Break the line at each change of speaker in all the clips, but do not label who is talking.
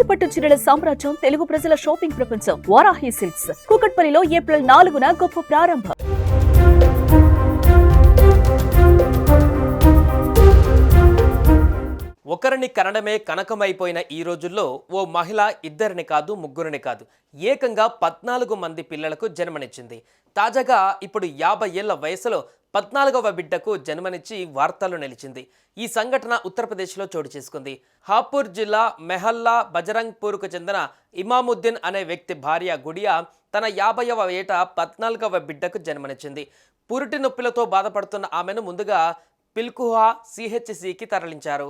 కంచిపట్టు చీరల సామ్రాజ్యం తెలుగు ప్రజల షాపింగ్ ప్రపంచం వారాహి సిల్క్స్. కూకట్పల్లిలో ఏప్రిల్ నాలుగున గొప్ప ప్రారంభం.
ఒకరిని కనడమే కనకమైపోయిన ఈ రోజుల్లో ఓ మహిళ ఇద్దరిని కాదు ముగ్గురిని కాదు. ఏకంగా పద్నాలుగు మంది పిల్లలకు జన్మనిచ్చింది. తాజాగా ఇప్పుడు యాభై ఏళ్ళ వయసులో పద్నాలుగవ బిడ్డకు జన్మనిచ్చి వార్తల్లో నిలిచింది. ఈ సంఘటన ఉత్తరప్రదేశ్లో చోటు చేసుకుంది. హాపూర్ జిల్లా మెహల్లా బజరంగ్పూర్కు చెందిన ఇమాముద్దీన్ అనే వ్యక్తి భార్య గుడియా తన యాభైవ ఏట పద్నాలుగవ బిడ్డకు జన్మనిచ్చింది. పురిటి నొప్పులతో బాధపడుతున్న ఆమెను ముందుగా పిల్కుహా సిహెచ్సికి తరలించారు.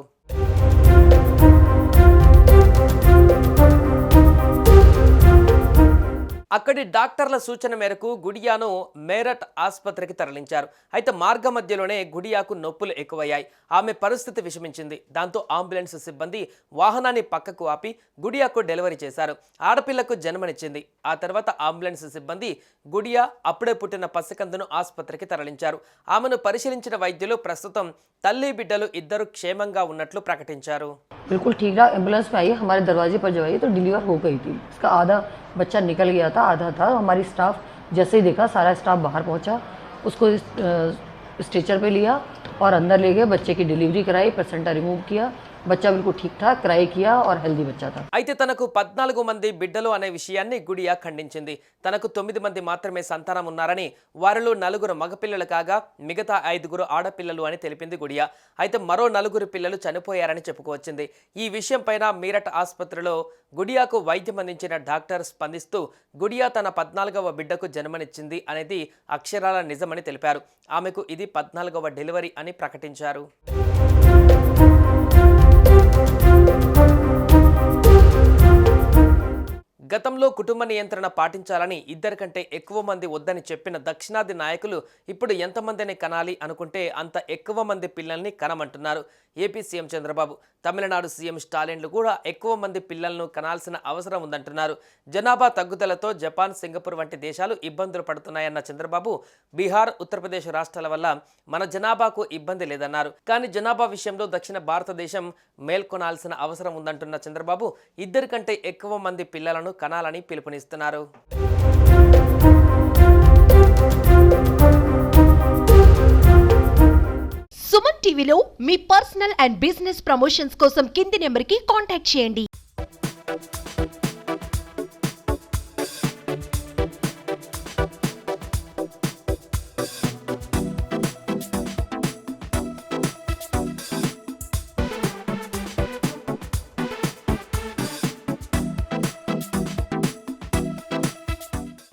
అక్కడి డాక్టర్ల సూచన మేరకు గుడియాను మేరట్ ఆసుపత్రికి తరలించారు అయితే మార్గ మధ్యలోనే గుడియాకు నొప్పులు ఎక్కువయ్యాయి ఆమె పరిస్థితి విషమించింది దాంతో అంబులెన్స్ సిబ్బంది వాహనాన్ని పక్కకు ఆపి గుడియాకు డెలివరీ చేశారు ఆడపిల్లకు జన్మనిచ్చింది ఆ తర్వాత అంబులెన్స్ సిబ్బంది గుడియా అప్పుడే పుట్టిన పసికందును ఆసుపత్రికి తరలించారు ఆమెను పరిశీలించిన వైద్యులు ప్రస్తుతం తల్లి బిడ్డలు ఇద్దరు క్షేమంగా ఉన్నట్లు ప్రకటించారు
बिल्कुल ठीक ठाक एम्बुलेंस में आई हमारे दरवाजे पर जब आई तो डिलीवर हो गई थी इसका आधा बच्चा निकल गया था, आधा था, हमारी स्टाफ जैसे ही देखा, सारा स्टाफ बाहर पहुँचा, उसको स्ट्रेचर पे लिया और अंदर ले गए, बच्चे की डिलीवरी कराई प्लेसेंटा रिमूव किया బచ్చా బిల్కు ఠీక్ ఠాక్ క్రై కియా ఆర్ హెల్దీ బచ్చా థా
అయితే తనకు పద్నాలుగు మంది బిడ్డలు అనే విషయాన్ని గుడియా ఖండించింది. తనకు తొమ్మిది మంది మాత్రమే సంతానం ఉన్నారని వారిలో నలుగురు మగపిల్లలు కాగా మిగతా ఐదుగురు ఆడపిల్లలు అని తెలిపింది గుడియా. అయితే మరో నలుగురు పిల్లలు చనిపోయారని చెప్పుకొచ్చింది ఈ విషయంపైన మీరట్ ఆసుపత్రిలో గుడియాకు వైద్యం అందించిన డాక్టర్ స్పందిస్తూ గుడియా తన పద్నాలుగవ బిడ్డకు జన్మనిచ్చింది అనేది అక్షరాల నిజమని తెలిపారు. ఆమెకు ఇది పద్నాలుగవ డెలివరీ అని ప్రకటించారు. Thank you గతంలో కుటుంబ నియంత్రణ పాటించాలని ఇద్దరికంటే ఎక్కువ మంది వద్దని చెప్పిన దక్షిణాది నాయకులు ఇప్పుడు ఎంతమందిని కనాలి అనుకుంటే అంత ఎక్కువ మంది పిల్లల్ని కనమంటున్నారు. AP CM Chandrababu Tamil Nadu CM స్టాలిన్లు కూడా ఎక్కువ మంది పిల్లలను కనాల్సిన అవసరం ఉందంటున్నారు. జనాభా తగ్గుదలతో జపాన్ సింగపూర్ వంటి దేశాలు ఇబ్బందులు పడుతున్నాయన్న చంద్రబాబు బీహార్ ఉత్తరప్రదేశ్ రాష్ట్రాల వల్ల మన జనాభాకు ఇబ్బంది లేదన్నారు. కానీ జనాభా విషయంలో దక్షిణ భారతదేశం మేల్కొనాల్సిన అవసరం ఉందంటున్న చంద్రబాబు ఇద్దరికంటే ఎక్కువ మంది పిల్లలను కనాలని పిలుపునిస్తున్నారు.
సుమన్ టీవీలో మీ పర్సనల్ అండ్ బిజినెస్ ప్రమోషన్స్ కోసం కింది నెంబర్కి కాంటాక్ట్ చేయండి.